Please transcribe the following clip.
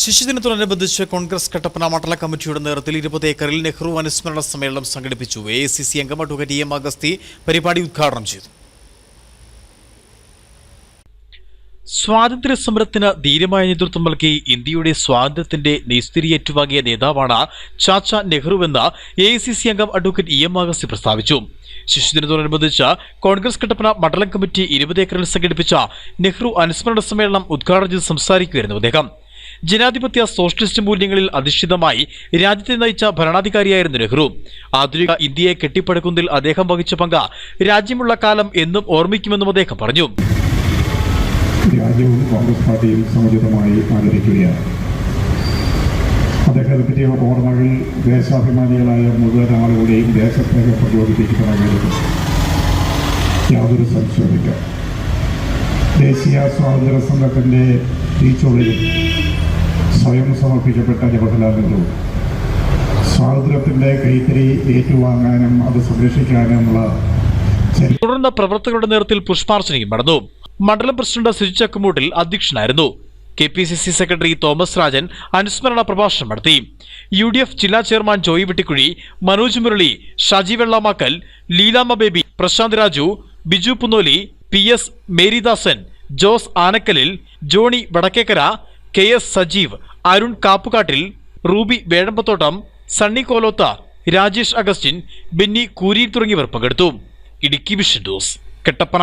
ശിശുദിനത്തോടനുബന്ധിച്ച് കോൺഗ്രസ് കട്ടപ്പന മണ്ഡല കമ്മിറ്റിയുടെ നേതൃത്വത്തിൽ ഇരുപത് ഏക്കറിൽ നെഹ്റു അനുസ്മരണ സമ്മേളനം സംഘടിപ്പിച്ചു. എ ഐ സി സി അംഗം അഡ്വക്കേറ്റ് എം അഗസ്തി പരിപാടി ഉദ്ഘാടനം ചെയ്തു. സ്വാതന്ത്ര്യ സമരത്തിന് ധീരമായ നേതൃത്വം നൽകി ഇന്ത്യയുടെ സ്വാതന്ത്ര്യത്തിന്റെ നിസ്തിരി ഏറ്റുവാങ്ങിയ നേതാവാണ് ചാച്ച നെഹ്റുവെന്ന് എ ഐ സി സി അംഗം അഡ്വക്കേറ്റ് ഇ എം അഗസ്തി പ്രസ്താവിച്ചു. ശിശുദിനത്തോടനുബന്ധിച്ച് കോൺഗ്രസ് കട്ടപ്പന മണ്ഡലം കമ്മിറ്റി ഇരുപത് ഏക്കറിൽ സംഘടിപ്പിച്ച നെഹ്റു അനുസ്മരണ സമ്മേളനം ഉദ്ഘാടനം ചെയ്ത് സംസാരിക്കുകയായിരുന്നു അദ്ദേഹം. ജനാധിപത്യ സോഷ്യലിസ്റ്റ് മൂല്യങ്ങളിൽ അധിഷ്ഠിതമായി രാജ്യത്തെ നയിച്ച ഭരണാധികാരിയായിരുന്നു നെഹ്റു. ആധുനിക ഇന്ത്യയെ കെട്ടിപ്പടുക്കുന്നതിൽ അദ്ദേഹം വഹിച്ച പങ്ക് രാജ്യമുള്ള കാലം എന്നും ഓർമ്മിക്കുമെന്നും അദ്ദേഹം പറഞ്ഞു. കോൺഗ്രസ് ദേശാഭിമാനികളായ മുഴുവൻ ആളുകളെയും ദേശത്തേക്ക് പ്രചോദിപ്പിക്കുന്ന കാര്യത്തിൽ യാതൊരു സംശയമില്ല ദേശീയ സ്വാതന്ത്ര്യ സമരത്തിന്റെ തീച്ചുള്ളിൽ സ്വയം സമർപ്പിക്കപ്പെട്ട ജവഹർലാൽ നെഹ്റു. സ്വാതന്ത്ര്യത്തിന്റെ കൈത്തിരി ഏറ്റുവാങ്ങാനും അത് സംരക്ഷിക്കാനുമുള്ള തുടർന്ന് പ്രവർത്തകരുടെ നേതൃത്വത്തിൽ പുഷ്പാർച്ചനയും നടന്നു. മണ്ഡലം പ്രസിഡന്റ് സുജി ചക്കുമൂട്ടിൽ അധ്യക്ഷനായിരുന്നു. K P C C secretary Thomas Rajan അനുസ്മരണ പ്രഭാഷണം നടത്തി. യു ഡി എഫ് ജില്ലാ chairman Joy Vettikuzhi Manoj Murali Shaji Vellamakkal Leelamma Baby Prashanth Raju Biju Punnoli P S Merydasan Jose Anakkalil Johny Vadakkekara K S Sajeev Arun Kappukattil Ruby Vezhambathottam Sunny Kolotha Rajesh Augustine Benny Kooriyil തുടങ്ങിയവർ പങ്കെടുത്തു. Idukki Vision Kattappana.